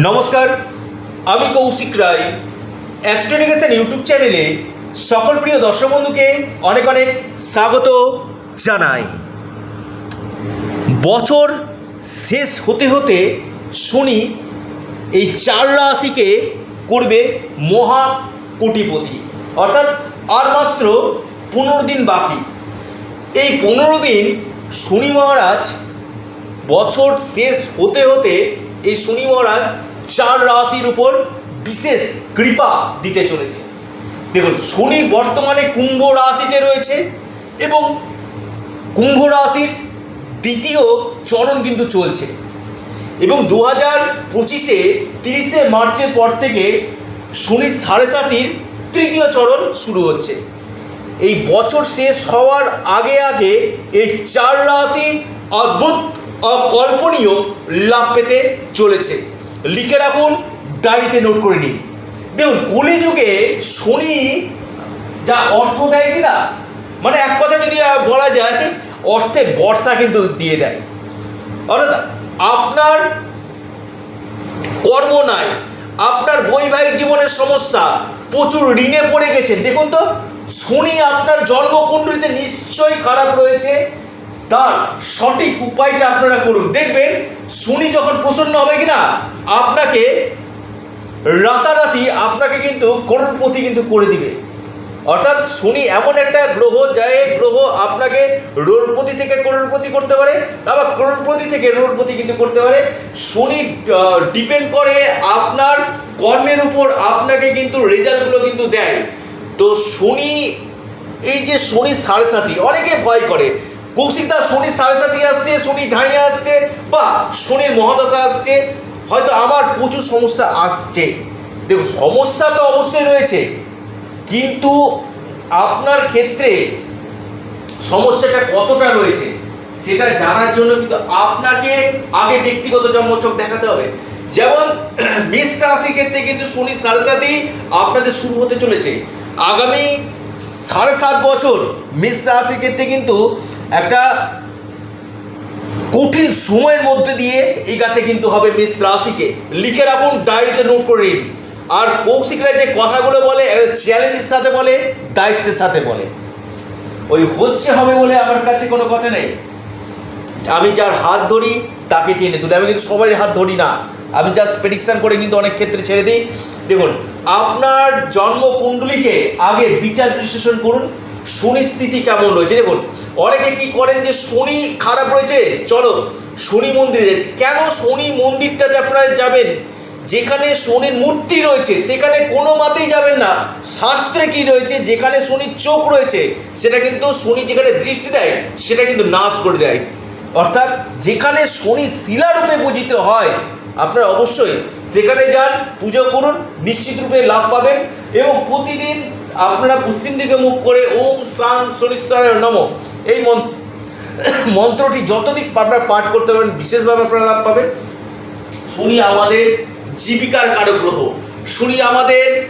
নমস্কার, আমি কৌশিক রায়। অ্যাস্ট্রোনিকেশন ইউটিউব চ্যানেলে সকল প্রিয় দর্শক বন্ধুকে অনেক অনেক স্বাগত জানাই। বছর শেষ হতে হতে শনি এই চার রাশিকে করবে মহা কোটিপতি অর্থাৎ আর মাত্র পনেরো দিন বাকি। এই পনেরো দিন শনি মহারাজ বছর শেষ হতে হতে এই শনি মহারাজ চার রাশির উপর বিশেষ কৃপা দিতে চলেছে। দেখুন, শনি বর্তমানে কুম্ভ রাশিতে রয়েছে এবং কুম্ভ রাশির দ্বিতীয় চরণ কিন্তু চলছে। এবং দু হাজার পঁচিশে তিরিশে মার্চের পর থেকে শনি সাড়ে সাতির তৃতীয় চরণ শুরু হচ্ছে। এই বছর শেষ হওয়ার আগে আগে এই চার রাশি অদ্ভুত অকল্পনীয় লাভ পেতে চলেছে। লিখে রাখুন, ডায়েরিতে নোট করে নিন। দেখুন কলিযুগে শনি যা অর্থ দেয় কিনা মানে এক কথা যদি বলা যায় অর্থের বর্ষা কিন্তু দিয়ে দেয়। অর্থাৎ আপনার কর্ম নাই, আপনার বৈবাহিক জীবনের সমস্যা, প্রচুর ঋণে পড়ে গেছেন। দেখুন তো, শনি আপনার জন্মকুণ্ডলিতে নিশ্চয়ই খারাপ রয়েছে। তার সঠিক উপায়টা আপনারা করুন। দেখবেন শনি যখন প্রসন্ন হবে কিনা, আপনাকে রাতারাতি আপনাকে কিন্তু করোড়পতি কিন্তু করে দিবে। অর্থাৎ শনি এমন একটা গ্রহ যায় গ্রহ আপনাকে রোড়পতি থেকে করোড়পতি করতে পারে, আবার করোড়পতি থেকে রোড়পতি কিন্তু করতে পারে। শনি ডিপেন্ড করে আপনার কর্মের উপর আপনাকে কিন্তু রেজাল্টগুলো কিন্তু দেয়। তো শনি, এই যে শনি সাড়ে সাতি অনেকে ভয় করে কৌশিকদা শনি সাড়ে সাতি আসছে, শনি ঢাই আসছে, বা শনির মহাদশা আসছে, হয়তো আমার প্রচুর সমস্যা আসছে। দেখুন, সমস্যা তো অবশ্যই রয়েছে, কিন্তু আপনার ক্ষেত্রে সমস্যাটা কতটা রয়েছে, সেটা জানার জন্য কিন্তু আপনাকে আগে ব্যক্তিগত জন্মছক দেখাতে হবে। যেমন, মেষ রাশির ক্ষেত্রে কিন্তু শনি সাড়ে সাতই আপনাদের শুরু হতে চলেছে। আগামী সাড়ে সাত বছর মেষ রাশির ক্ষেত্রে কিন্তু একটা কঠিন সময়ের মধ্যে দিয়ে এগাতে কিন্তু হবে মেষ রাশিকে। লিখে রাখুন ডায়েরিতে নোট করে নিন। আর কৌশিকরা যে কথাগুলো বলে চ্যালেঞ্জের সাথে বলে, দায়িত্বের সাথে বলে। ওই হচ্ছে, হবে বলে আমার কাছে কোনো কথা নেই। আমি যার হাত ধরি, তাকে টেনে তুলি। আমি কিন্তু সবারই হাত ধরি না। আমি জাস্ট প্রেডিকশন করে কিন্তু অনেক ক্ষেত্রে ছেড়ে দিই। দেখুন, আপনার জন্মকুণ্ডলীকে আগে বিচার বিশ্লেষণ করুন। শনি স্থিতি কেমন রয়েছে? দেখুন, অনেকে কি করেন যে শনি খারাপ রয়েছে? চলো, শনি মন্দিরে কেন শনি মন্দিরটাতে আপনারা যাবেন? যেখানে শনির মূর্তি রয়েছে, সেখানে কোনো মাতেই যাবেন না। শাস্ত্রে কি রয়েছে? যেখানে শনির চোখ রয়েছে, সেটা কিন্তু শনি যেখানে দৃষ্টি দেয়, সেটা কিন্তু নাশ করে দেয়। অর্থাৎ যেখানে শনি শিলারূপে পূজিত হয়, আপনারা অবশ্যই সেখানে যান, পুজো করুন, নিশ্চিত রূপে লাভ পাবেন এবং প্রতিদিন আপনারা পশ্চিম দিকে মুখ করে ওম সাং শনিস্তরায় নম। এই মন- মন্ত্রটি যতদিক আপনারা পাঠ করতে পারেন বিশেষভাবে আপনারা লাভ পাবেন। শনি আমাদের জীবিকার কারক গ্রহ শনি আমাদের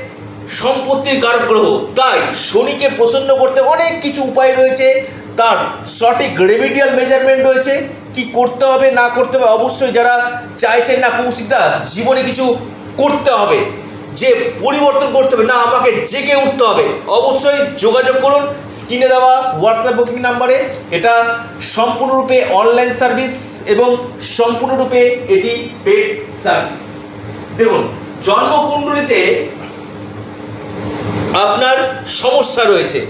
সম্পত্তির কারক গ্রহ তাই শনিকে প্রসন্ন করতে অনেক কিছু উপায় রয়েছে। তার সঠিক রেমিডিয়াল মেজারমেন্ট রয়েছে। কি করতে হবে, না করতে হবে, অবশ্যই যারা চাইছেন না কৌশিকদা জীবনে কিছু করতে হবে। যে পরিবর্তন করতে হবে, না, আমাকে জেগে উঠতে হবে। অবশ্যই যোগাযোগ করুন, স্ক্রিনে দেওয়া হোয়াটসঅ্যাপ বুকিং নাম্বারে এটা সম্পূর্ণরূপে অনলাইন সার্ভিস এবং সম্পূর্ণরূপে এটি পেড সার্ভিস দেখুন, জন্মকুণ্ডলিতে আপনার সমস্যা রয়েছে।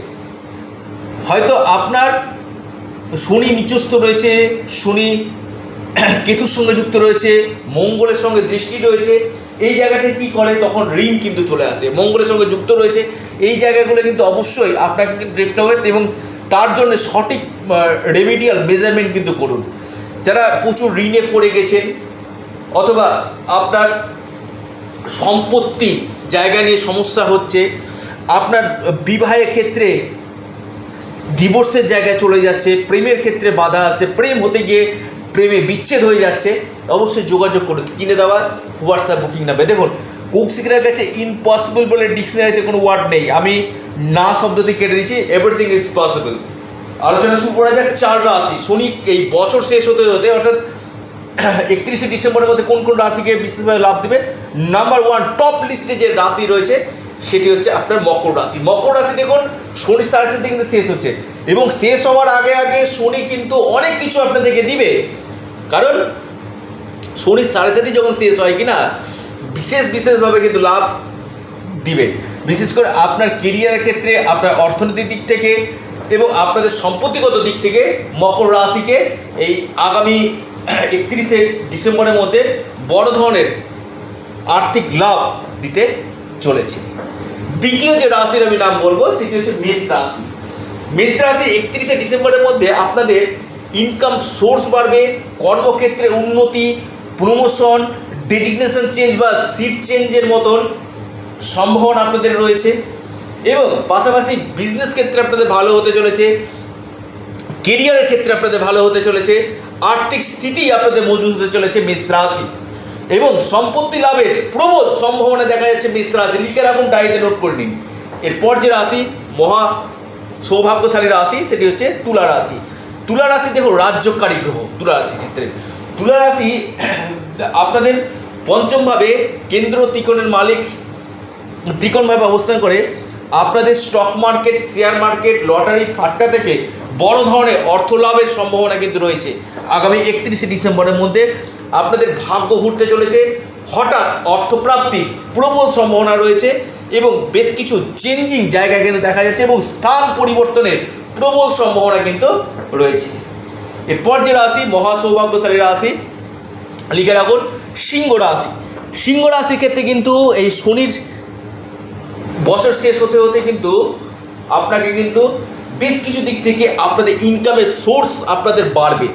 হয়তো আপনার শনি নিচস্থ রয়েছে, শনি কেতুর সঙ্গে যুক্ত রয়েছে, মঙ্গলের সঙ্গে দৃষ্টি রয়েছে এই জায়গাটা কি করে? তখন ঋণ কিন্তু চলে আসে। মঙ্গলের সঙ্গে যুক্ত রয়েছে। এই জায়গাগুলো কিন্তু অবশ্যই আপনাকে কিন্তু দেখতে হবে এবং তার জন্য সঠিক রেমিডিয়াল মেজারমেন্ট কিন্তু করুন। যারা প্রচুর ঋণে পড়ে গেছেন অথবা আপনার সম্পত্তি জায়গা নিয়ে সমস্যা হচ্ছে, আপনার বিবাহের ক্ষেত্রে ডিভোর্সের জায়গায় চলে যাচ্ছে, প্রেমের ক্ষেত্রে বাধা আসছে প্রেম হতে গিয়ে প্রেমে বিচ্ছেদ হয়ে যাচ্ছে অবশ্যই যোগাযোগ করুন, স্ক্রিনে দেওয়া হোয়াটসঅ্যাপ বুকিং নাম্বার। দেখুন কৌশিকরার কাছে ইম্পসিবল বলে ডিকশনারিতে কোনো ওয়ার্ড নেই। আমি না শব্দটি কেটে দিয়েছি এভরিথিং ইজ পসিবল আলোচনা শুরু করা যাক, চার রাশি। শনি এই বছর শেষ হতে হতে, অর্থাৎ একত্রিশে ডিসেম্বরের মধ্যে কোন কোন রাশিকে বিশেষভাবে লাভ দেবে? নাম্বার ওয়ান টপ লিস্টে যে রাশি রয়েছে, সেটি হচ্ছে আপনার মকর রাশি। মকর রাশি দেখুন, শনি সাড়ে কিন্তু শেষ হচ্ছে। এবং শেষ হওয়ার আগে আগে শনি কিন্তু অনেক কিছু আপনাদেরকে দিবে। কারণ শনির সাড়ে সাথে যখন শেষ হয় কিনা, বিশেষ বিশেষভাবে কিন্তু লাভ দিবে। বিশেষ করে আপনার কেরিয়ারের ক্ষেত্রে, আপনার অর্থনৈতিক দিক থেকে এবং আপনাদের সম্পত্তিগত দিক থেকে মকর রাশিকে এই আগামী একত্রিশে ডিসেম্বরের মধ্যে বড় ধরনের আর্থিক লাভ দিতে চলেছে। দ্বিতীয় যে রাশির আমি নাম বলব, সেটি হচ্ছে মেষ রাশি। মেষ রাশি একত্রিশে ডিসেম্বরের মধ্যে আপনাদের ইনকাম সোর্স বাড়বে, কর্মক্ষেত্রে উন্নতি প্রমোশন ডেজিগনেশন চেঞ্জ বা সিট চেঞ্জের মতন সম্ভাবনা আপনাদের রয়েছে এবং পাশাপাশি বিজনেস ক্ষেত্রে আপনাদের ভালো হতে চলেছে কেরিয়ারের ক্ষেত্রে আপনাদের ভালো হতে চলেছে, আর্থিক স্থিতি আপনাদের মজবুত হতে চলেছে মেষ রাশি এবং সম্পত্তি লাভের প্রবল সম্ভাবনা দেখা যাচ্ছে মেষ রাশি। লিখে রাখুন ডায়েরিতে নোট করে নিন। এরপর যে রাশি, মহা সৌভাগ্যশালী রাশি, সেটি হচ্ছে তুলা রাশি। তুলা রাশি দেখুন, রাজ্যকারী গ্রহ, তুলা রাশির ক্ষেত্রে। তুলা রাশি আপনাদের পঞ্চমভাবে কেন্দ্র ত্রিকোণের মালিক ত্রিকোণভাবে অবস্থান করে আপনাদের stock market share market lottery ফাটকা থেকে বড় ধরনের অর্থ লাভের সম্ভাবনা কিন্তু রয়েছে। আগামী একত্রিশে ডিসেম্বরের মধ্যে আপনাদের ভাগ্য ঘুরতে চলেছে। হঠাৎ অর্থপ্রাপ্তির প্রবল সম্ভাবনা রয়েছে এবং বেশ কিছু চেঞ্জিং জায়গা কিন্তু দেখা যাচ্ছে এবং স্থান পরিবর্তনের প্রবল সম্ভাবনা কিন্তু রয়েছে। এরপর যে রাশি মহা সৌভাগ্যশালী রাশি, লিখে রাখুন, সিংহ রাশি। সিংহ রাশির ক্ষেত্রে কিন্তু এই শনির বছর শেষ হতে হতে কিন্তু আপনাকে কিন্তু বেশ কিছু দিক থেকে আপনাদের ইনকামের সোর্স আপনাদের বাড়বে।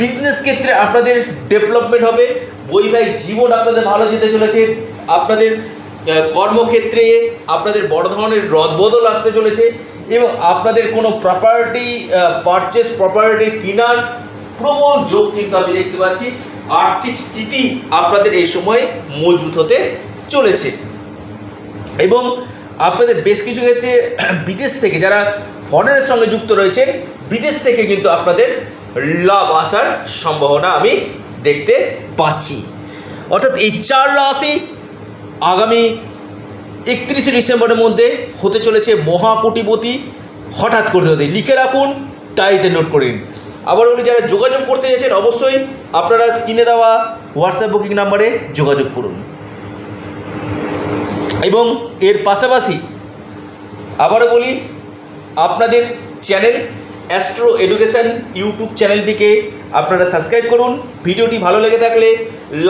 বিজনেস ক্ষেত্রে আপনাদের ডেভেলপমেন্ট হবে, বৈবাহিক জীবন আপনাদের ভালো যেতে চলেছে, আপনাদের কর্মক্ষেত্রে আপনাদের বড় ধরনের রদবদল আসতে চলেছে এবং আপনাদের কোনো প্রপার্টি পারচেস প্রপার্টি কেনার প্রবল যোগ কিন্তু আমি দেখতে পাচ্ছি। আর্থিক স্থিতি আপনাদের এই সময় মজবুত হতে চলেছে। এবং আপনাদের বেশ কিছু ক্ষেত্রে বিদেশ থেকে যারা ফরেনের সঙ্গে যুক্ত রয়েছেন, বিদেশ থেকে কিন্তু আপনাদের লাভ আসার সম্ভাবনা আমি দেখতে পাচ্ছি। অর্থাৎ এই চার রাশি আগামী একত্রিশে ডিসেম্বরের মধ্যে হতে চলেছে মহাকোটিপতি। হঠাৎ করে হতে লিখে রাখুন, ডায়েরিতে নোট করে নিন। আবার বলি যারা যোগাযোগ করতে চাইছেন, অবশ্যই আপনারা স্ক্রিনে দেওয়া হোয়াটসঅ্যাপ বুকিং নাম্বারে যোগাযোগ করুন। এবং এর পাশাপাশি আবারও বলি, আপনাদের চ্যানেল অ্যাস্ট্রো এডুকেশন ইউটিউব চ্যানেলটিকে আপনারা সাবস্ক্রাইব করুন। ভিডিওটি ভালো লেগে থাকলে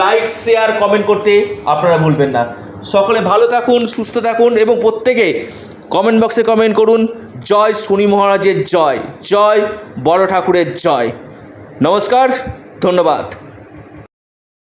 লাইক, শেয়ার, কমেন্ট করতে আপনারা ভুলবেন না। সকলে ভালো থাকুন, সুস্থ থাকুন এবং প্রত্যেকে কমেন্ট বক্সে কমেন্ট করুন। জয় শনি মহারাজের জয়। জয় বড় ঠাকুরের জয়। নমস্কার, ধন্যবাদ।